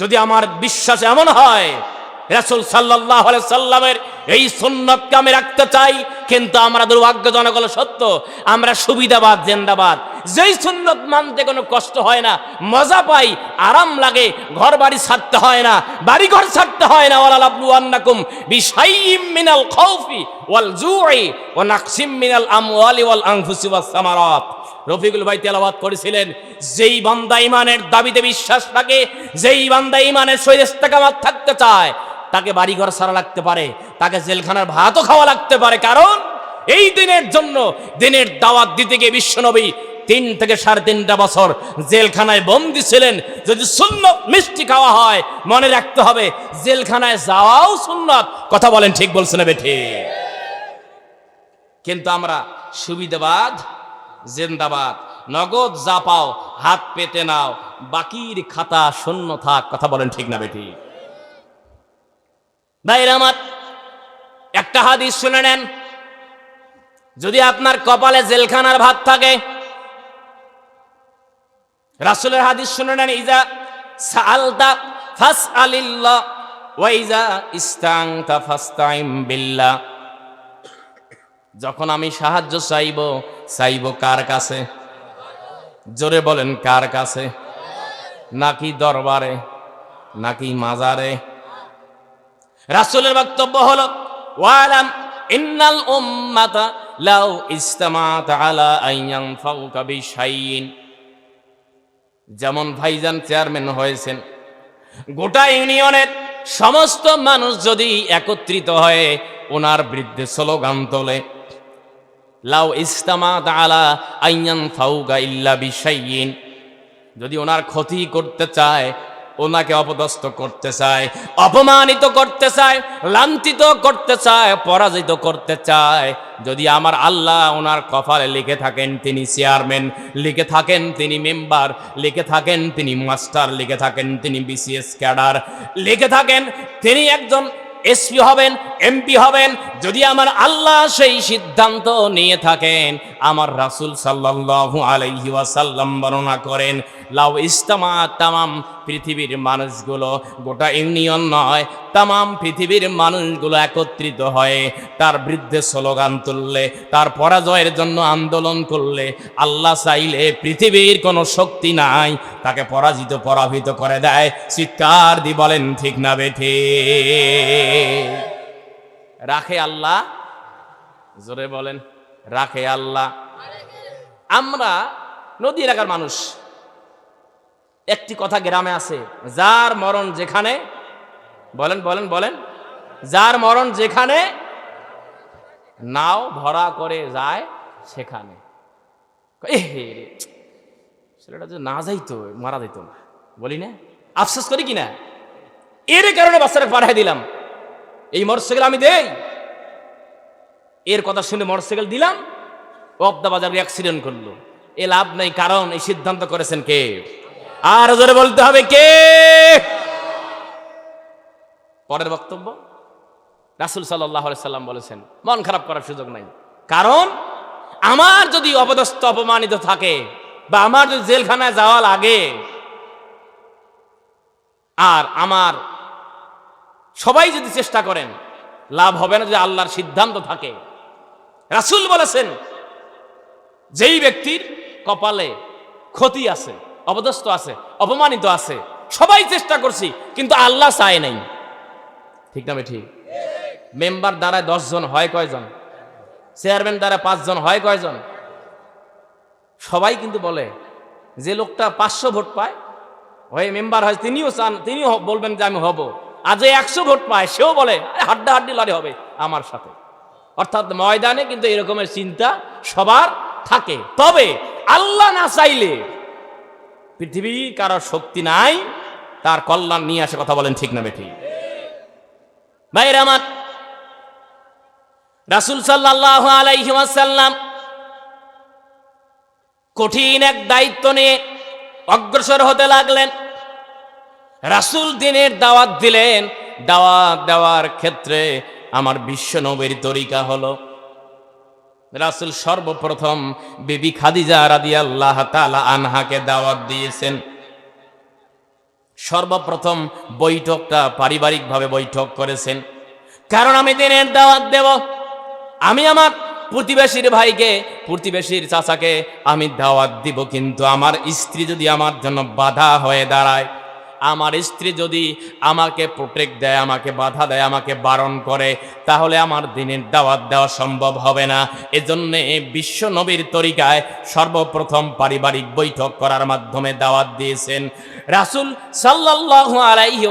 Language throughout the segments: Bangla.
যদি আমার বিশ্বাস এমন হয়, রাসূল আলাইহি সাল্লামের এই সুন্নতকে আমি রাখতে চাই, কিন্তু আমরা দুর্ভাগ্যজনক হলো সত্য, আমরা সুবিধাবাদ, জেন্দাবাদ। যেই সুন্নত মানতে কোনো কষ্ট হয় না, মজা পাই, আরাম লাগে ঘর বাড়ি ছাড়তে হয় না বাড়ি ঘর ছাড়তে হয় না, ওয়ালা লাবলু আন্নাকুম বিশাইয়্যিম মিনাল খাউফি ওয়াল জুই ওয়া নাকসিম মিনাল আমওয়ালি ওয়াল আনফুসি সামারাত। রফিকুল ভাই তেলাবাদ করেছিলেন, যেই বান্দা ইমানের দাবিতে বিশ্বাস থাকে যেই বান্দা ইমানের সহিত ইস্তেকামাত থাকতে চায়, তাকে বাড়িঘর সারা লাগতে পারে, তাকে জেলখানার ভাতও খাওয়া লাগতে পারে। কারণ এই দিনের জন্য দিনের দাওয়াত দিতে গিয়ে বিশ্বনবী তিন থেকে সাড়ে তিনটা বছর জেলখানায় বন্দি ছিলেন। যদি সুন্নত মিষ্টি খাওয়া হয়, মনে রাখতে হবে জেলখানায় যাওয়াও সুন্নত। কথা বলেন ঠিক বলছেন বেঠে কিন্তু আমরা সুবিধাবাদ জিন্দাবাদ। নগদ যা পাও হাত পেতে নাও, বাকির খাতা শূন্য থাক, কথা বলেন ঠিক না বেটি? ভাইরা আমার, একটা হাদিস শুনে নেন। যদি আপনার কপালে জেলখানার ভাত থাকে, রাসূলের হাদিস শুনে নেন, ইজা সাআলতা ফাসআলিল্লাহ ওয়া ইজা ইস্তাংতা ফাস্তাইম বিল্লাহ। যখন আমি সাহায্য চাইব চাইব কার কাছে? জোরে বলেন, কার কাছে? নাকি দরবারে? নাকি মাজারে? রাসূলের বক্তব্য হলো ইন্নাল লাউ আলা যেমন ভাইজান চেয়ারম্যান হয়েছেন, গোটা ইউনিয়নের সমস্ত মানুষ যদি একত্রিত হয়ে ওনার বিরুদ্ধে স্লোগান তোলে লাউ ইস্তামাত আলা আইয়ান ফাউকা ইল্লা বিশাইইন। যদি ওনার ক্ষতি করতে চায়, ওনাকে অপদস্থ করতে চায়, অপমানিত করতে চায়, লাঞ্ছিত করতে চায়, পরাজিত করতে চায়, যদি আমার আল্লাহ ওনার কপালে লিখে থাকেন তিনি চেয়ারম্যান, লিখে থাকেন তিনি মেম্বার, লিখে থাকেন তিনি মাস্টার, লিখে থাকেন তিনি বিসিএস ক্যাডার, লিখে থাকেন তিনি একজন এসপি হবেন, এমপি হবেন, যদি আমার আল্লাহ সেই সিদ্ধান্ত নিয়ে থাকেন, আমার রাসুল সাল্লাহ আলাইহি ওয়াসাল্লাম বর্ণনা করেন লাউ ইস্তামা তামাম পৃথিবীর মানুষগুলো, গোটা ইউনিয়ন নয়, তামাম পৃথিবীর মানুষগুলো একত্রিত হয়ে তার বিরুদ্ধে স্লোগান তুললে, তার পরাজয়ের জন্য আন্দোলন করলে, আল্লাহ চাইলে পৃথিবীর কোনো শক্তি নাই, তাকে পরাজিত, পরাভূত করে দেয়। চিৎকার দি বলেন, ঠিক না বেঠে। রাখে আল্লাহ? জোরে বলেন, রাখে আল্লাহ। আমরা নদী এলাকার মানুষ। একটি কথা গ্রামে আছে, যার মরণ যেখানে, বলেন বলেন বলেন, যার মরণ যেখানে, নাও ভরা করে যায় সেখানে। ছেলেটা যে না যাইতো, মারা যাইতো না, বলি না, আফসোস করি কি না এর কারণে বাচ্চাটা পাঠাই দিলাম। এই মোটরসাইকেল আমি দেই। এর কথা শুনে মোটরসাইকেল দিলাম, অবদা বাজার অ্যাক্সিডেন্ট করল। এ লাভ নাই, কারণ এই সিদ্ধান্ত করেছেন কে? আর জোরে বলতে হবে কে? পরের বক্তব্য? রাসুল সাল্লাম বলেছেন, মন খারাপ করার সুযোগ নাই। কারণ, আমার যদি অপদস্থ অপমানিত থাকে বা আমার যদি জেলখানায় যাওয়া লাগে, আর আমার সবাই যদি চেষ্টা করেন, লাভ হবে না যদি আল্লাহর সিদ্ধান্ত থাকে। রাসুল বলেছেন, যেই ব্যক্তির কপালে ক্ষতি আছে অপদস্থ আছে, অপমানিত আছে। সবাই চেষ্টা করছি, কিন্তু আল্লাহ চায় নাই। ঠিক না ঠিক মেম্বার দ্বারা জন হয় কয়জন? চেয়ারম্যান দ্বারা পাঁচজন হয় কয়জন? সবাই কিন্তু বলে, যে লোকটা পাঁচশো ভোট পায় হয়ে মেম্বার হয়, তিনিও চান, তিনিও বলবেন যে আমি হব। আজ একশো ভোট পায়, সেও বলে হাড্ডা হাড্ডি লড়ে হবে আমার সাথে। অর্থাৎ ময়দানে কিন্তু এরকমের চিন্তা সবার থাকে। তবে আল্লাহ না চাইলে পৃথিবীর কারও শক্তি নাই, তার কল্যাণ নিয়ে আসে কথা বলেন ঠিক না বেঠি। ভাইর আমার, রাসুল সাল্লাহ আলাইহি ওয়াসাল্লাম কঠিন এক দায়িত্ব নিয়ে অগ্রসর হতে লাগলেন। রাসুল দিনের দাওয়াত দিলেন, দাওয়াত দেওয়ার ক্ষেত্রে আমার বিশ্ব নবীর তরিকা হলো রাসুল সর্বপ্রথম বিবি খাদিজা রাদি আল্লাহ তালা আনহাকে দাওয়াত দিয়েছেন। সর্বপ্রথম বৈঠকটা পারিবারিকভাবে বৈঠক করেছেন। কারণ আমি দিনের দাওয়াত দেব। আমি আমার প্রতিবেশীর ভাইকে, প্রতিবেশীর চাচাকে আমি দাওয়াত দিব, কিন্তু আমার স্ত্রী যদি আমার জন্য বাধা হয়ে দাঁড়ায় আমার স্ত্রী যদি আমাকে প্রোটেক্ট দেয়, আমাকে বাধা দেয়, আমাকে বারণ করে, তাহলে আমার দিনের দাওয়াত দেওয়া সম্ভব হবে না। এজন্যে বিশ্ব নবীর তরিকায় সর্বপ্রথম পারিবারিক বৈঠক করার মাধ্যমে দাওয়াত দিয়েছেন। রাসুল সাল্লাল্লাহু আলাইহি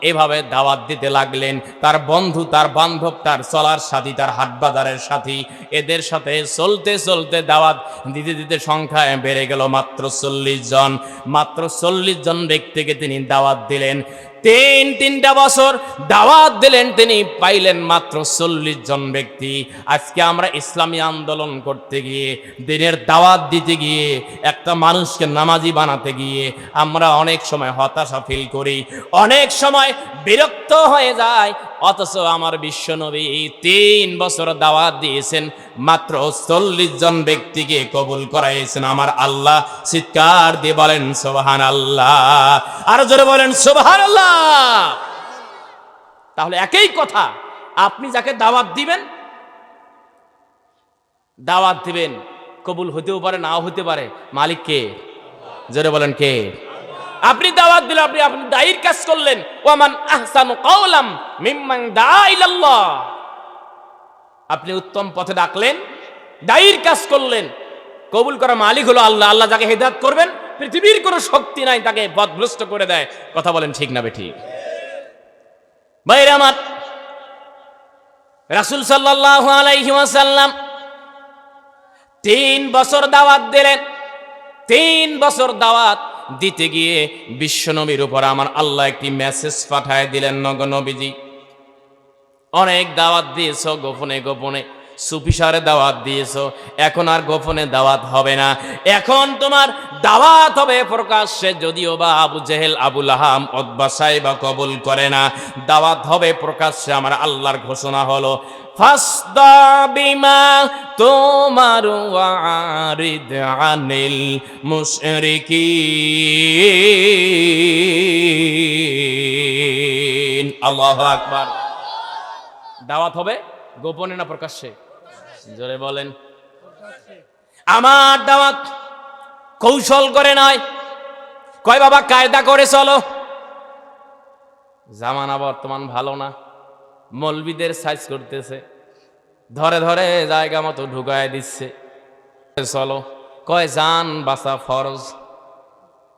এভাবে দাওয়াত দিতে লাগলেন। তার বন্ধু, তার বান্ধব, তার চলার সাথী, তার হাটবাজারের সাথী, এদের সাথে চলতে চলতে দাওয়াত দিতে দিতে সংখ্যায় বেড়ে গেল মাত্র চল্লিশ জন। মাত্র চল্লিশ জন ব্যক্তিকে তিনি দাওয়াত দিলেন। তিন তিনটা বছর দাওয়াত দিলেন, তিনি পাইলেন মাত্র চল্লিশ জন ব্যক্তি। আজকে আমরা ইসলামী আন্দোলন করতে গিয়ে, দিনের দাওয়াত দিতে গিয়ে, একটা মানুষকে নামাজি বানাতে গিয়ে, আমরা অনেক সময় হতাশা ফিল করি। অনেক সময় বিরক্ত হয়ে যায় অথচ আমার বিশ্বনবী তিন বছর দাওয়াত দিয়েছেন, মাত্র চল্লিশ জন ব্যক্তিকে কবুল করাইছেন আমার আল্লাহ চিৎকার দিয়ে বলেন সোবাহান আল্লাহ আর জোরে বলেন সোবাহান আল্লাহ তাহলে একই কথা, আপনি যাকে দাওয়াত দিবেন দাওয়াত দিবেন, কবুল হতেও পারে, নাও হতে পারে। মালিক কে? জোরে বলেন কে? আপনি দাওয়াত দিলেন, আপনি আপনি দায়ীর কাজ করলেন। ওয়ামান আহসানু কাওলাম মিম্মান দা ইলাল্লাহ। আপনি উত্তম পথে ডাকলেন, দায়ীর কাজ করলেন। কবুল করা মালিক হলো আল্লাহ আল্লাহ যাকে হেদাত করবেন, পৃথিবীর কোনো শক্তি নাই, তাকে পথভ্রষ্ট করে দেয়। কথা বলেন ঠিক না বেঠিক ভাইরা আমার, রাসুল সাল্লাল্লাহু আলাইহি ওয়াসাল্লাম তিন বছর দাওয়াত দিলেন। তিন বছর দাওয়াত দিতে গিয়ে বিশ্বনবীর উপর আমার আল্লাহ একটি মেসেজ পাঠায় দিলেন, নগ নবীজি। অনেক দাওয়াত দিয়েছ গোপনে গোপনে। সুফিসারে দাওয়াত দিয়েছ, এখন আর গোপনে দাওয়াত হবে না। এখন তোমার দাওয়াত হবে প্রকাশ্যে, যদিও বা আবু জেহেল আবুল আহাম অদ্বাসাই বা কবুল করে না। দাওয়াত হবে প্রকাশ্যে, আমার আল্লাহর ঘোষণা হলো বিমা তোমার আনিল মুশরিকিন। আল্লাহু আকবার। দাওয়াত হবে গোপনে না প্রকাশ্যে? জোরে বলেন। আমার দাওয়াত কৌশল করে নয় কয় বাবা কায়দা করে চলো। জামানা বর্তমান ভালো না। মলবিদের সাইজ করতেছে। ধরে ধরে জায়গা মতো ঢুকায় দিচ্ছে। চলো। কয় জান বাসা ফরজ।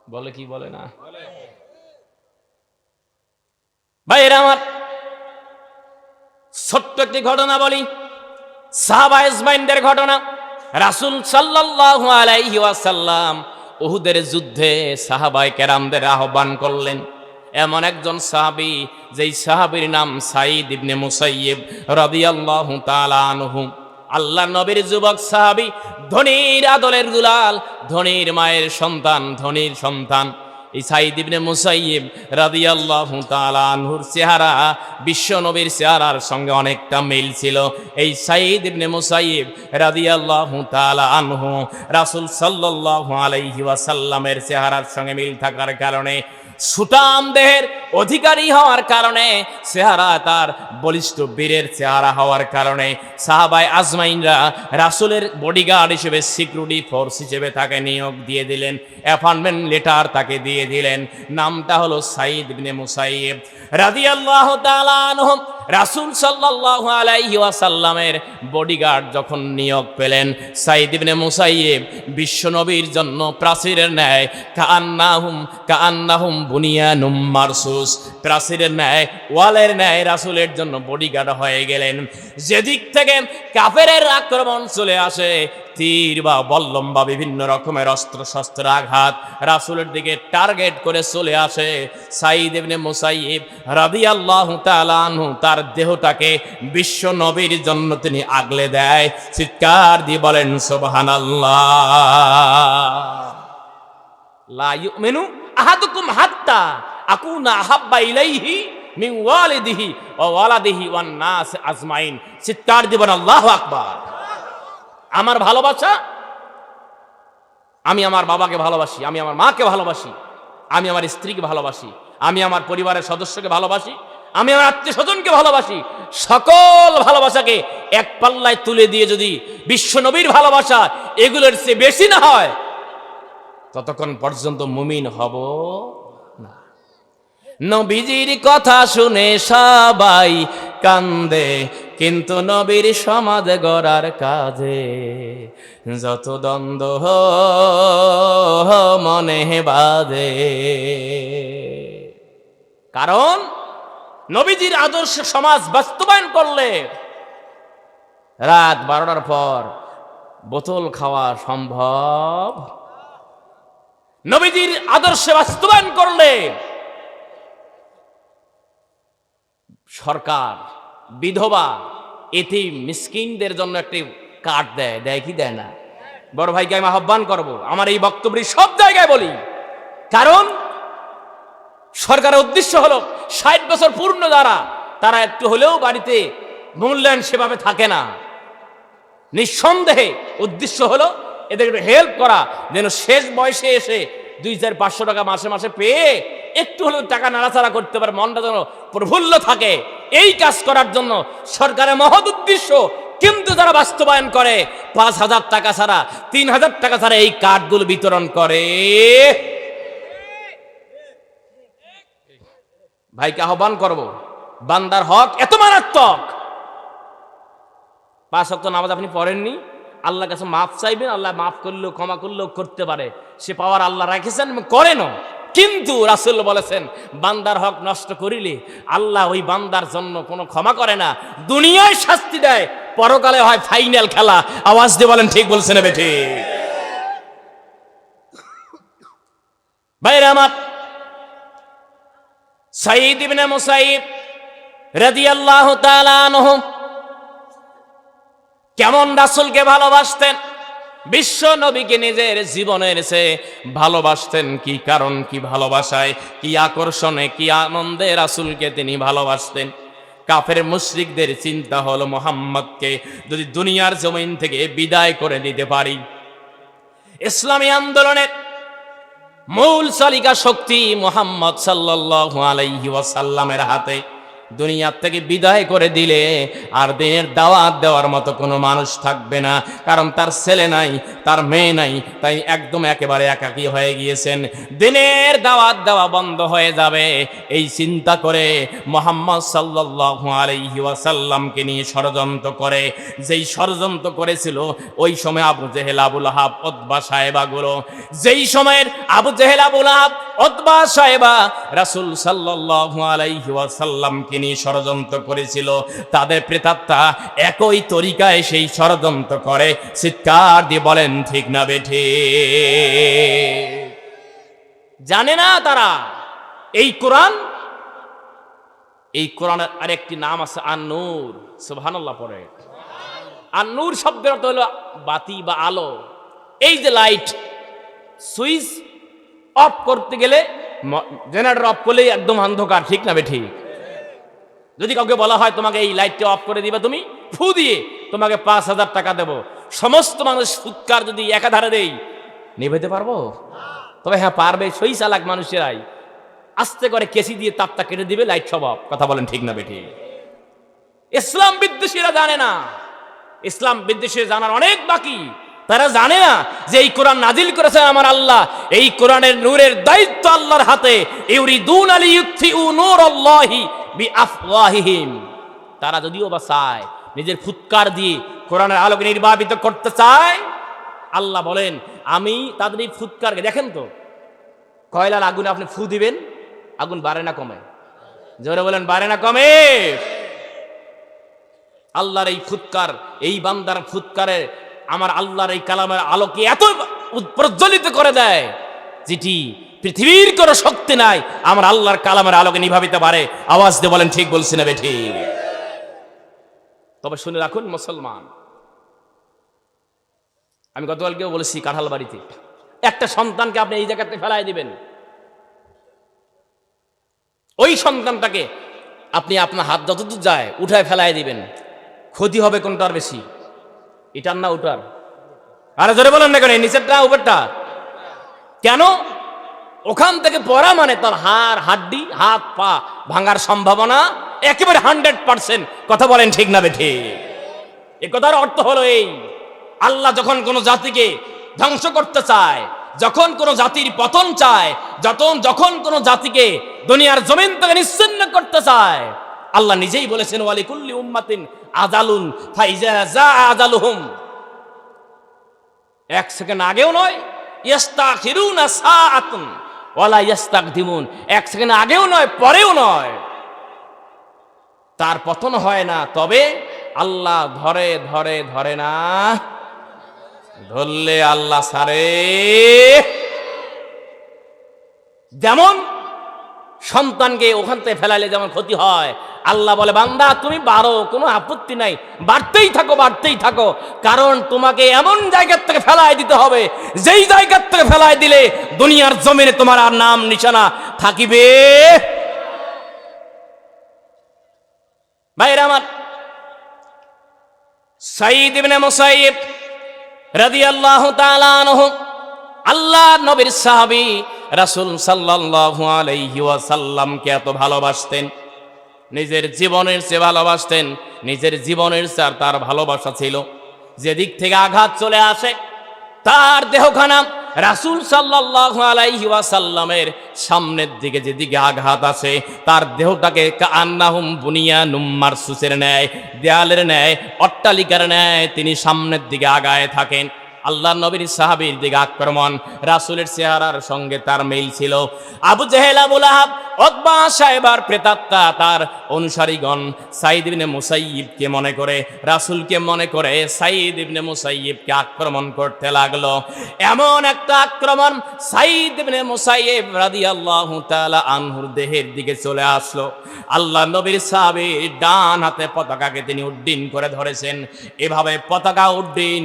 বলে কি বলে না? ভাইয়ের আমার ছোট্ট একটি ঘটনা বলি। সাহাবা ইসমাইনদের ঘটনা। রাসুল সাল্লাল্লাহু আলাইহি উহুদের যুদ্ধে সাহাবাই কেরামদের আহ্বান করলেন। এমন একজন সাহাবী, যেই সাহাবীর নাম সাইদ ইবনে মুসাইয়িব রাদিয়াল্লাহু তাআলা আনহু। আল্লাহ নবীর যুবক সাহাবী, ধনির আদলের দুলাল, ধনির মায়ের সন্তান, ধনির সন্তান। এই সাইদ ইবনে মুসাইয়িব রাদিয়াল্লাহু তাআলা আনহুর চেহারা বিশ্ব নবীর চেহারার সঙ্গে অনেকটা মিল ছিল। এই সাইদ ইবনে মুসাইয়িব রাদিয়াল্লাহু তাআলা আনহু রাসূল সাল্লাল্লাহু আলাইহি ওয়াসাল্লামের চেহারার সঙ্গে মিল থাকার কারণে সুটাম দেহের অধিকারী হওয়ার কারণে, চেহারা তার বলিষ্ঠ বীরের চেহারা হওয়ার কারণে সাহাবাই আজমাইনরা রাসুলের বডিগার্ড হিসেবে সিকিউরিটি ফোর্স হিসেবে তাকে নিয়োগ দিয়ে দিলেন অ্যাপয়েন্টমেন্ট লেটার তাকে দিয়ে দিলেন, নামটা হলো সাইদ বিনে মুসাইব তাআলা আনহু রাসূল সাল্লাহ আলাইহি ওয়াসাল্লামের বডিগার্ড যখন নিয়োগ পেলেন, সাইদ ইবনে মুসাইব বিশ্বনবীর জন্য প্রাচীরের ন্যায় কান্নাহুম কান্নাহুম বুনিয়ানুম মারসুস, প্রাচীরের ন্যায়, ওয়ালের ন্যায় রাসূলের জন্য বডিগার্ড হয়ে গেলেন। যেদিক থেকে কাফেরের আক্রমণ চলে আসে তীর বা বল্লম বা বিভিন্ন রকমের অস্ত্র শস্ত্র আঘাত রাসূলের দিকে টার্গেট করে চলে আসে। সাইদ মুসাইব রাদিয়াল্লাহু তাআলা আনহু তার দেহটাকে বিশ্ব নবীর জন্য তিনি আগলে দেয়। চিৎকার দিয়ে বলেন, সুবহানাল্লাহ। লা ইউমিনু আহাদুকুম হাত্তা আকুনা আহাব্বা ইলাইহি মিন ওয়ালিদিহি ওয়া ওয়ালাদিহি ওয়ান নাস আজমাইন। চিৎকার দিবেন আল্লাহু আকবার। আমার ভালোবাসা, আমি আমার বাবাকে ভালোবাসি, আমি আমার মাকে ভালোবাসি, আমি আমার স্ত্রীকে ভালোবাসি, আমি আমার পরিবারের সদস্যকে ভালোবাসি, আমি আমার আত্মীয় স্বজনকে ভালোবাসি। সকল ভালোবাসাকে এক পাল্লায় তুলে দিয়ে যদি বিশ্ব নবীর ভালোবাসা এগুলোর চেয়ে বেশি না হয়, ততক্ষণ পর্যন্ত মুমিন হব না। নবীজির কথা শুনে সবাই কান্দে কিন্তু নবীর সমাজ গড়ার কাজে যত দ্বন্দ্ব মনে বাজে। কারণ নবীজির আদর্শ সমাজ বাস্তবায়ন করলে রাত বারোটার পর বোতল খাওয়া সম্ভব। নবীজির আদর্শে বাস্তবায়ন করলে সরকার বিধবা এটি মিসকিনদের জন্য একটি কার্ড দেয় দেয় কি দেয় না? বড় ভাইকে আমি আহ্বান করব, আমার এই বক্তব্যটি সব জায়গায় বলি। কারণ সরকারের উদ্দেশ্য হলো ষাট বছর পূর্ণ যারা, তারা একটু হলেও বাড়িতে মূল্যায়ন সেভাবে থাকে না। নিঃসন্দেহে উদ্দেশ্য হলো এদের একটু হেল্প করা, যেন শেষ বয়সে এসে দুই পাঁচশো টাকা মাসে মাসে পেয়ে একটু হলেও টাকা নাড়াচাড়া করতে পারে, মনটা যেন প্রফুল্ল থাকে। এই কাজ করার জন্য সরকারের মহৎ উদ্দেশ্য, কিন্তু যারা বাস্তবায়ন করে, পাঁচ হাজার টাকা ছাড়া, তিন হাজার টাকা ছাড়া এই কার্ডগুলো বিতরণ করে। ভাইকে আহ্বান করব, বান্দার হক এত মারাত্মক। পাঁচ অক্ট নামাজ আপনি পড়েননি? আল্লাহর কাছে মাফ চাইবেন, আল্লাহ মাফ করলেও, ক্ষমা করলেও করতে পারে। সে পাওয়ার আল্লাহ রেখেছেন করেনও। কিন্তু রাসুল বলেছেন, বান্দার হক নষ্ট করিলে আল্লাহ ওই বান্দার জন্য কোনো ক্ষমা করে না। দুনিয়ায় শাস্তি দেয়, পরকালে হয় ফাইনাল খেলা। আওয়াজ দিয়ে বলেন, ঠিক বলছেন বেঠে? ভাইরা আমার সাইদ ইবনে মুসাইব রাদিয়াল্লাহু তাআলা কেমন রাসূলকে ভালোবাসতেন? বিশ্ব নবীকে নিজের জীবনের সে ভালোবাসতেন কি কারণ, কি ভালোবাসায়, কি আকর্ষণে, কি আনন্দে রাসূলকে তিনি ভালোবাসতেন। কাফের মুশরিকদের চিন্তা হলো মোহাম্মদকে যদি দুনিয়ার জমিন থেকে বিদায় করে দিতে পারি। ইসলামী আন্দোলনের মূল চালিকা শক্তি মোহাম্মদ সাল্লাল্লাহু আলাইহি ওয়াসাল্লামের হাতে। দুনিয়ার থেকে বিদায় করে দিলে আর দিনের দাওয়াত দেওয়ার মতো কোনো মানুষ থাকবে না। কারণ তার ছেলে নাই, তার মেয়ে নাই, তাই একদম একেবারে একাকী হয়ে গিয়েছেন। দিনের দাওয়াত দেওয়া বন্ধ হয়ে যাবে। এই চিন্তা করে মোহাম্মদ সাল্লাল্লাহু আলাইহি ওয়াসাল্লামকে নিয়ে ষড়যন্ত্র করে। যেই ষড়যন্ত্র করেছিল, ওই সময় আবু জেহেল, আবুল আহাব অতবা সাহেবাগুলো। যেই সময়ের আবু জেহেল, আবুল আহাব অতবা সাহেবা রাসূল সাল্লাল্লাহু আলাইহি ওয়াসাল্লামকে নিয়ে ষড়যন্ত্র করেছিল, তাদের প্রেতাত্মা একই তরিকায় সেই ষড়যন্ত্র করে। চিৎকার দিয়ে বলেন, ঠিক না বেঠে। জানে না তারা এই কোরআন? এই কোরআনের আরেকটি নাম আছে আন্নুর। সুবহানাল্লাহ পড়ে। আন্নুর শব্দের অর্থ হলো বাতি বা আলো। এই যে লাইট, সুইচ অফ করতে গেলে জেনারেটর অফ করলেই একদম অন্ধকার, ঠিক না বে ঠিক যদি কাউকে বলা হয় তোমাকে এই লাইটটা অফ করে দিবে, তুমি ফু দিয়ে তোমাকে পাঁচ হাজার টাকা দেবো। সমস্ত মানুষ ফুৎকার যদি একাধারে দেই, নিভেতে পারব? তবে হ্যাঁ পারবে সই চালাক মানুষেরাই। আস্তে করে কেসি দিয়ে তাপটা কেটে দিবে লাইট সব off। কথা বলেন ঠিক না বেঠি? ইসলাম বিদ্বেষীরা জানে না। ইসলাম বিদ্বেষী জানার অনেক বাকি। তারা জানে না যে এই কোরআন নাজিল করেছেন আমার আল্লাহ। এই কোরআনের নূরের দায়িত্ব আল্লাহর হাতে। ইউরিদুন আলী ইউথিউ নূর আল্লাহি বিআফওয়াহিহিম। তারা যদিও বা চায়, নিজের ফুৎকার দিয়ে কোরআনের আলোকে নির্বাপিত করতে চায়, আল্লাহ বলেন, আমি তাদের এই ফুৎকারকে, দেখেন তো, কয়লার আগুনে আপনি ফু দিবেন, আগুন বাড়ে না কমে। জোরে বলেন, বাড়ে না কমে। আল্লাহর এই ফুৎকার, এই বান্দার ফুৎকারে আমার আল্লাহর এই কালামের আলোকে এত প্রজ্বলিত করে দেয়, যেটি পৃথিবীর কোনো শক্তি নাই, আমার আল্লাহর কালামের আলোকে নিভাবিতে পারে। আওয়াজ দিয়ে বলেন, ঠিক বলছি না বেঠি। তবে শুনে রাখুন, মুসলমান, আমি গতকালকেও বলেছি কাঁঠাল বাড়িতে, একটা সন্তানকে আপনি এই জায়গাতে ফেলাই দিবেন। ওই সন্তানটাকে আপনি আপনার হাত যতদূর যায় উঠায় ফেলাই দিবেন। ক্ষতি হবে কোনটার বেশি? এটার না ওটার? আরে জোরে বলেন না কেন নিচেরটা, উপরটা? কেন? ওখান থেকে পড়া মানে তার হাড়, হাড্ডি, হাত, পা ভাঙার সম্ভাবনা একেবারে হান্ড্রেড পার্সেন্ট। কথা বলেন ঠিক না বেঠে? এ কথার অর্থ হলো এই, আল্লাহ যখন কোনো জাতিকে ধ্বংস করতে চায়, যখন কোনো জাতির পতন চায় যখন যখন কোনো জাতিকে দুনিয়ার জমিন থেকে নিশ্চিন্ন করতে চায়, আল্লাহ নিজেই বলেছেন, ওয়ালিকুল্লি উম্মাতিন আজালুন ফাইজা আজালুহুম এক সেকেন্ড আগেও নয় ইস্তাখিরুনা সাআতুন। ওয়ালা ইস্তাকদিমুন এক সেকেন্ড আগেও নয়, পরেও নয়। তার পতন হয় না, তবে আল্লাহ ধরে ধরে ধরে না। ধরলে আল্লাহ সারে। যেমন সন্তানকে ওখান থেকে ফেলালে যেমন ক্ষতি হয়। আল্লাহ বলে, বান্দা, তুমি বাড়ো কোনো আপত্তি নাই। বাড়তেই থাকো বাড়তেই থাকো। কারণ তোমাকে এমন জায়গার থেকে ফেলায় দিতে হবে, যেই জায়গার থেকে ফেলায় দিলে দুনিয়ার জমিনে তোমার আর নাম, নিশানা থাকিবে। ভাইরা আমার সাইদ ইবনে মুসাইব রাদিয়াল্লাহু তাআলা আনহু আল্লাহ নবীর সাহাবী রাসূল সাল্লাল্লাহু আলাইহি ওয়াসাল্লামকে এত ভালোবাসতেন। নিজের জীবনের চেয়ে ভালোবাসতেন, নিজের জীবনের চেয়ে তার ভালোবাসা ছিল। যেদিক থেকে আঘাত চলে আসে, তার দেহখানা রাসূল সাল্লাল্লাহু আলাইহি ওয়াসাল্লামের সামনের দিকে যেদিকে আঘাত আসে, তার দেহটাকে কান্নাহুম বুনিয়ানুম মারসুসের ন্যায়, দেয়ালের ন্যায়, অট্টালিকার ন্যায় তিনি সামনের দিকে আগায় থাকেন। আল্লাহ নবীর সাহাবীর দিকে আক্রমণ, রাসূলের চেহারার সঙ্গে তার মিল ছিল। আবু জেহেল আবুল আহাব অকবা সাহেবার প্রেতাত্মা তার অনুসারীগণ মনে করে, রাসূলকে মনে করে আক্রমণ করতে লাগল। এমন একটা আক্রমণ সাইদ ইবনে আনহুর দেহের দিকে চলে আসলো। আল্লাহ নবীর সাহাবীর ডান হাতে পতাকাকে তিনি উড্ডীন করে ধরেছেন। এভাবে পতাকা উড্ডীন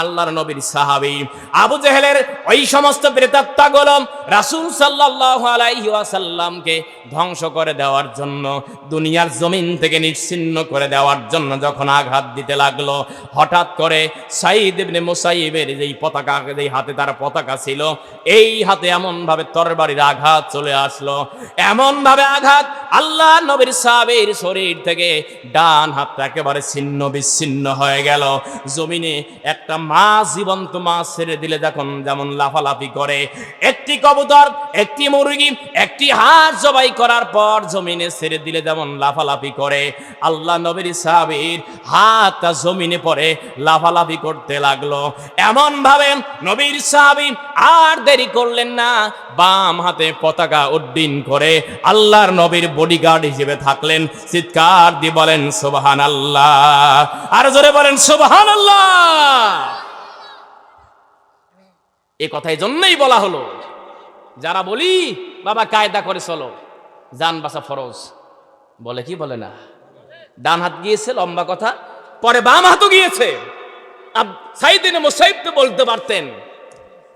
আল্লাহর নবীর সাহাবী। আবু জেহেলের ওই সমস্ত প্রেতাত্মাগুলো রাসূল সাল্লাল্লাহু আলাইহি ওয়াসাল্লামকে ধ্বংস করে দেওয়ার জন্য, দুনিয়ার জমিন থেকে নিশ্চিন্ন করে দেওয়ার জন্য যখন আঘাত দিতে লাগল, হঠাৎ করে সাইদ ইবনে মুসাইবের যেই পতাকা, যেই হাতে তার পতাকা ছিল, এই হাতে এমন ভাবে তরবারির আঘাত চলে আসলো। এমন ভাবে আঘাত আল্লাহ নবীর সাহাবীর শরীর থেকে ডান হাতটা একেবারে ছিন্ন বিচ্ছিন্ন হয়ে গেল। জমিনে একটা মাছ জীবন্ত মাছ ছেড়ে দিলে যখন যেমন লাফালাফি করে। একটি কবুতর, একটি মুরগি, একটি হাঁস জবাই করার পর জমিনে ছেড়ে দিলে যেমন লাফালাফি করে। আল্লাহ নবীর সাহাবীর হাতটা জমিনে পড়ে লাফালাফি করতে লাগল। এমন ভাবে নবীর সাহাবী আর দেরি করলেন না, বাম হাতে পতাকা উড্ডীন করে আল্লাহর নবীর বডিগার্ড হিসেবে থাকলেন। চিৎকার দিয়ে বলেন সুবহান আল্লাহ আর জোরে বলেন সুবহান আল্লাহ এ কথাই জন্যই বলা হলো, যারা বলি, বাবা কায়দা করে চলো, যান বাসা ফরজ। বলে কি বলে না? ডান হাত গিয়েছে, লম্বা কথা, পরে বাম হাতও গিয়েছে। সাইদিনে মুসাইব তো বলতে পারতেন,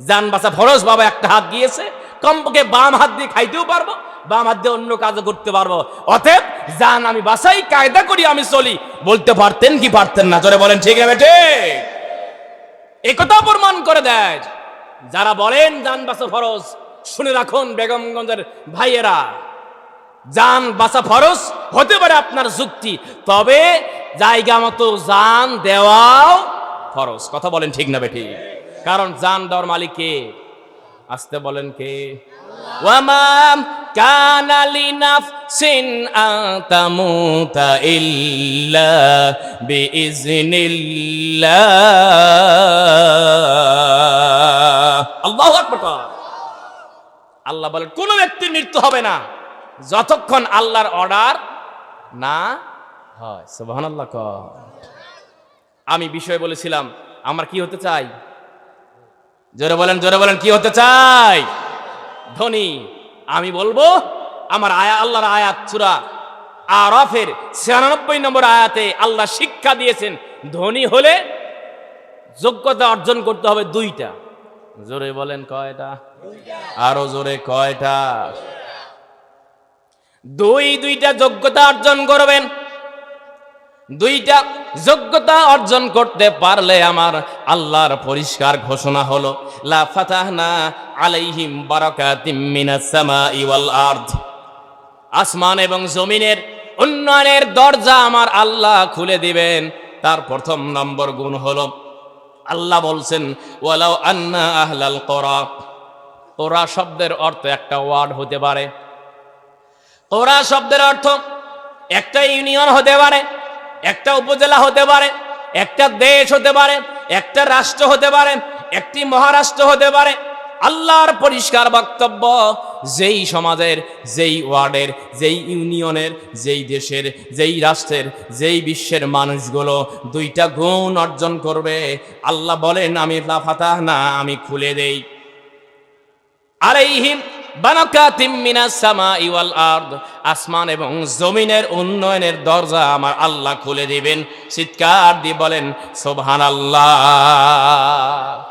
যান বাসা ফরজ, বাবা একটা হাত গিয়েছে, কমপক্ষে বাম হাত দিয়ে খাইতেও পারব, বাম হাত দিয়ে অন্য কাজও করতে পারব। অতএব, যান আমি বাসাই কায়দা করি, আমি চলি। বলতে পারতেন কি পারতেন না? জোরে বলেন, ঠিক আছে ঠিক একথা প্রমাণ করে দেয় যারা বলেন যান বাসা ফরজ, শুনে রাখুন বেগমগঞ্জের ভাইয়েরা। যান বাসা ফরজ হতে পারে আপনার যুক্তি, তবে জায়গা মতো যান দেওয়াও ফরজ। কথা বলেন ঠিক না বেঠি কারণ যান দেওয়ার মালিক কে? আসতে বলেন কে? ওয়ামাম ইল্লা আল্লাহু আল্লাহ বলেন, কোন ব্যক্তির মৃত্যু হবে না, যতক্ষণ আল্লাহর অর্ডার না হয়। সুবহানাল্লাহ ক আমি বিষয় বলেছিলাম, আমার কি হতে চাই? জোরে বলেন জোরে বলেন, কি হতে চাই? ধনী, আমি বলব, আমার আয়া আল্লাহর আয়াত চূড়া আরফের ছিয়ানব্বই নম্বর আয়াতে আল্লাহ শিক্ষা দিয়েছেন, ধনী হলে যোগ্যতা অর্জন করতে হবে দুইটা। জোরে বলেন কয়টা? আরও জোরে কয়টা? দুই, দুইটা যোগ্যতা অর্জন করবেন। দুইটা যোগ্যতা অর্জন করতে পারলে আমার আল্লাহর পরিষ্কার ঘোষণা হলো, লা ফাতাহনা আলাইহিম বারাকাতিম মিনাস সামাই ওয়াল আরদ। আসমান এবং জমিনের উন্নয়নের দরজা আমার আল্লাহ খুলে দিবেন। তার প্রথম নম্বর গুণ হলো আল্লাহ বলছেন, ওয়ালাউ আন্না আহলাল করা। ওরা শব্দের অর্থ একটা ওয়ার্ড হতে পারে। ওরা শব্দের অর্থ একটা ইউনিয়ন হতে পারে, একটা উপজেলা হতে পারে, একটা দেশ হতে পারে, একটা রাষ্ট্র হতে পারে, একটি মহারাষ্ট্র হতে পারে আল্লাহর পরিষ্কার বক্তব্য, যেই সমাজের, যেই ওয়ার্ডের, যেই ইউনিয়নের, যেই দেশের, যেই রাষ্ট্রের, যেই বিশ্বের মানুষগুলো দুইটা গুণ অর্জন করবে। আল্লাহ বলেন, আমি লাফাতা না, আমি খুলে দেই। আলাইহিম আসমান এবং জমিনের উন্নয়নের দরজা আমার আল্লাহ খুলে দিবেন। চিৎকার দিয়ে বলেন, সুবহানাল্লাহ।